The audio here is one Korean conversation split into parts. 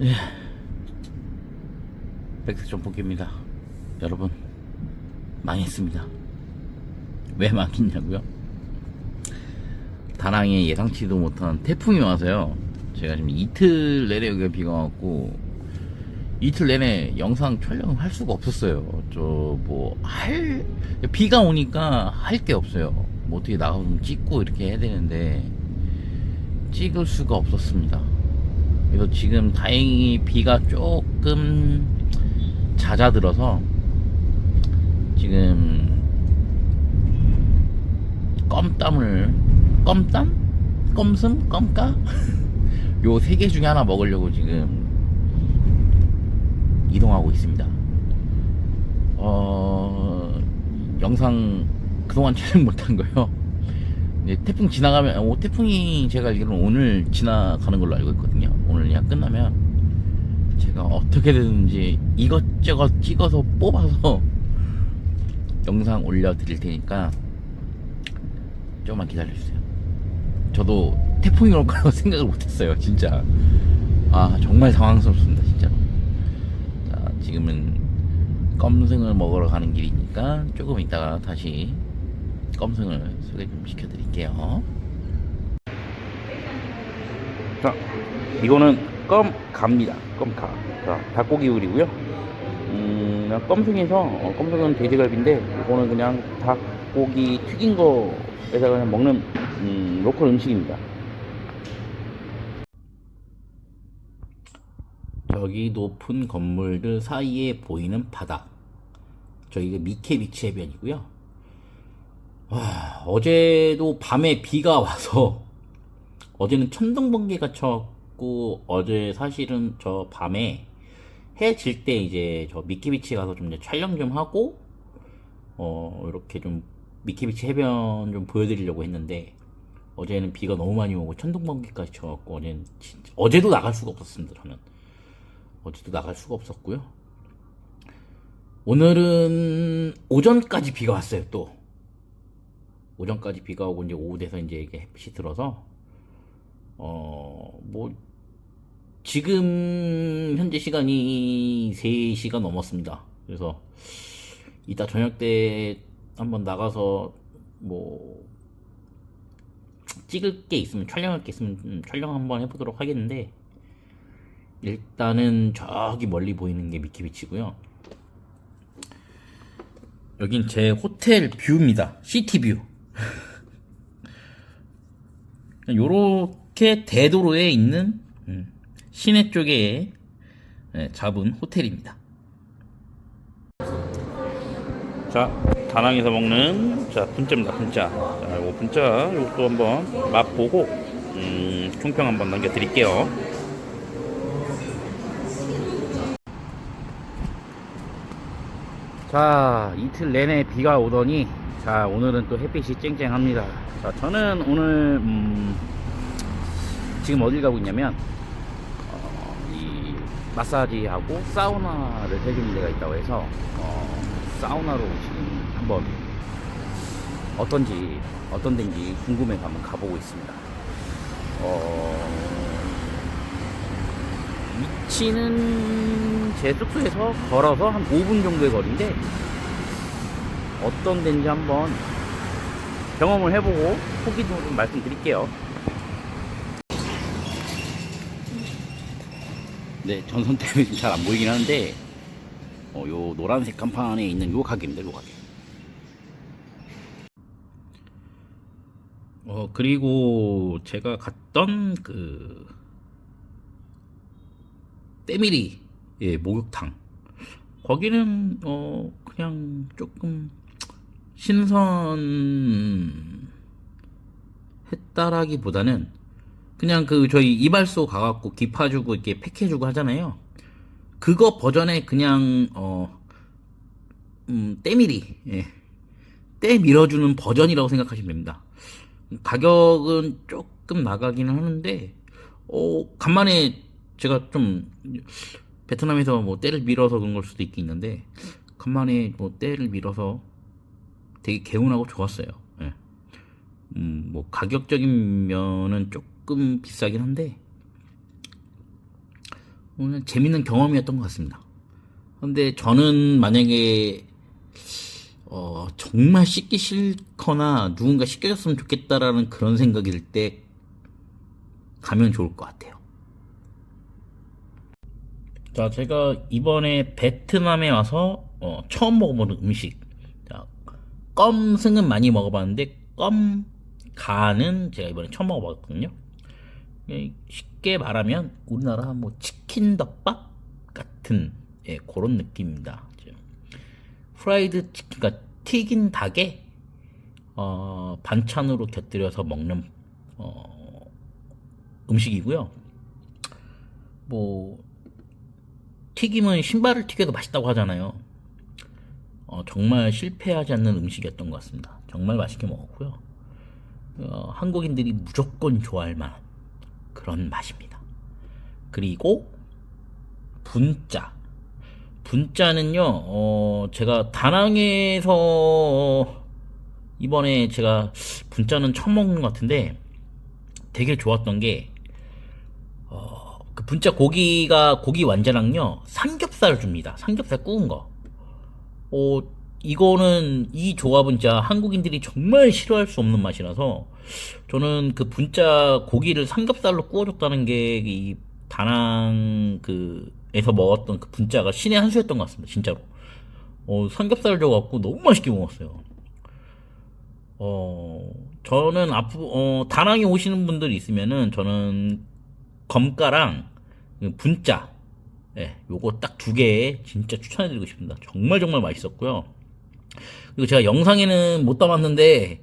예. 백색점 뽑기입니다. 여러분, 망했습니다. 왜 망했냐고요? 다낭에 예상치도 못한 태풍이 와서요. 제가 지금 이틀 내내 여기가 비가 왔고, 이틀 내내 영상 촬영을 할 수가 없었어요. 저, 뭐, 할, 비가 오니까 할 게 없어요. 뭐 어떻게 나가서 좀 찍고 이렇게 해야 되는데, 찍을 수가 없었습니다. 그래서 지금 다행히 비가 조금 잦아들어서 지금 껌땀을 껌땀? 껌슴? 껌까? 요 세 개 중에 하나 먹으려고 지금 이동하고 있습니다. 어, 영상 그동안 촬영 못한 거요. 태풍 지나가면, 어, 태풍이 제가 알기로는 오늘 지나가는 걸로 알고 있거든요. 오늘 그냥 끝나면 제가 어떻게든지 이것저것 찍어서 뽑아서 영상 올려드릴 테니까 조금만 기다려주세요. 저도 태풍이 올 거라고 생각을 못했어요, 진짜. 아, 정말 당황스럽습니다, 진짜로. 자, 지금은 껌승을 먹으러 가는 길이니까 조금 이따가 다시 껌승을 소개 좀 시켜드릴게요. 자, 이거는 껌 갑니다. 껌가. 자, 닭고기 요리고요. 음, 그냥 껌승에서 어, 껌승은 돼지갈비인데 이거는 그냥 닭고기 튀긴 거에다가 그냥 먹는 음, 로컬 음식입니다. 저기 높은 건물들 사이에 보이는 바다. 저기가 미케 비치 해변이고요. 와, 어제도 밤에 비가 와서 어제는 천둥 번개가 쳤고 어제 사실은 저 밤에 해 질 때 이제 저 미키비치 가서 좀 촬영 좀 하고 어 이렇게 좀 미키비치 해변 좀 보여드리려고 했는데 어제는 비가 너무 많이 오고 천둥 번개까지 쳐갖고 어제는 진짜 어제도 나갈 수가 없었습니다 저는. 어제도 나갈 수가 없었고요. 오늘은 오전까지 비가 왔어요 또. 오전까지 비가 오고 이제 오후 돼서 이제 이게 햇빛이 들어서 어 뭐 지금 현재 시간이 3시가 넘었습니다. 그래서 이따 저녁 때 한번 나가서 뭐 찍을 게 있으면 촬영할 게 있으면 음, 촬영 한번 해보도록 하겠는데 일단은 저기 멀리 보이는 게 미키비치고요. 여긴 제 호텔 뷰입니다. 시티뷰. 요렇게 대도로에 있는 음, 시내 쪽에 예, 잡은 호텔입니다. 자, 다낭에서 먹는 자 분짜입니다. 분짜. 자, 이거 분짜 이것도 한번 맛보고 음, 총평 한번 남겨드릴게요. 자 이틀 내내 비가 오더니 자 오늘은 또 햇빛이 쨍쨍합니다. 자 저는 오늘 음, 지금 어딜 가고 있냐면 어, 이 마사지하고 사우나를 해주는 데가 있다고 해서 어, 사우나로 지금 한번 어떤지 어떤 데인지 궁금해서 한번 가보고 있습니다. 어, 위치는 제 숙소에서 걸어서 한 5분 정도의 거리인데 어떤 데인지 한번 경험을 해보고 후기도 좀 말씀드릴게요. 네, 전선 때문에 잘안 보이긴 하는데 어, 요 노란색 간판에 있는 요 가게입니다. 요 가게. 어 그리고 제가 갔던 그 때밀이 예, 목욕탕 거기는 어 그냥 조금 신선했다라기보다는 그냥 그 저희 이발소 가갖고 기파주고 이렇게 팩해주고 하잖아요. 그거 버전의 그냥 어 음, 때밀이 예. 때 밀어주는 버전이라고 생각하시면 됩니다. 가격은 조금 나가기는 하는데 어 간만에 제가 좀 베트남에서 뭐 때를 밀어서 그런 걸 수도 있긴 있는데 간만에 뭐 때를 밀어서 되게 개운하고 좋았어요. 예. 음, 뭐 가격적인 면은 조금 비싸긴 한데 오늘 재밌는 경험이었던 것 같습니다. 근데 저는 만약에 어, 정말 씻기 싫거나 누군가 씻겨줬으면 좋겠다라는 그런 생각이 들 때 가면 좋을 것 같아요. 자, 제가 이번에 베트남에 와서 어, 처음 먹어보는 음식. 자, 껌승은 많이 먹어봤는데 껌 가는 제가 이번에 처음 먹어봤거든요. 예, 쉽게 말하면 우리나라 뭐 치킨 덮밥 같은 예, 그런 느낌입니다. 프라이드 치킨, 그러니까 튀긴 닭에 어, 반찬으로 곁들여서 먹는 어, 음식이고요. 뭐 튀김은 신발을 튀겨도 맛있다고 하잖아요. 어, 정말 실패하지 않는 음식이었던 것 같습니다. 정말 맛있게 먹었고요. 어, 한국인들이 무조건 좋아할 만한 그런 맛입니다. 그리고 분짜. 분짜는요, 어, 제가 다낭에서 어, 이번에 제가 분짜는 처음 먹는 것 같은데 되게 좋았던 게, 어, 그 분짜 고기가, 고기 완자랑요, 삼겹살을 줍니다. 삼겹살 구운 거. 어, 이거는, 이 조합은 진짜 한국인들이 정말 싫어할 수 없는 맛이라서, 저는 그 분짜 고기를 삼겹살로 구워줬다는 게, 이 다낭 그, 에서 먹었던 그 분짜가 신의 한 수였던 것 같습니다. 진짜로. 어, 삼겹살 줘갖고 너무 맛있게 먹었어요. 어, 저는 앞으로, 어, 다낭에 오시는 분들이 있으면은, 저는 검가랑 그 분짜, 예, 요거 딱 두 개 진짜 추천해드리고 싶습니다. 정말 정말 맛있었고요. 그리고 제가 영상에는 못 담았는데,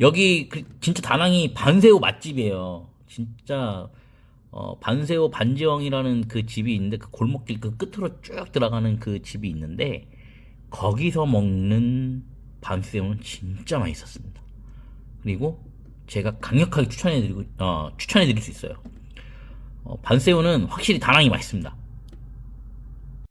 여기 그 진짜 다낭이 반새우 맛집이에요. 진짜, 어, 반새우 반지영이라는 그 집이 있는데, 그 골목길 그 끝으로 쭉 들어가는 그 집이 있는데, 거기서 먹는 반새우는 진짜 맛있었습니다. 그리고 제가 강력하게 추천해드리고, 어, 추천해드릴 수 있어요. 어, 반새우는 확실히 다낭이 맛있습니다.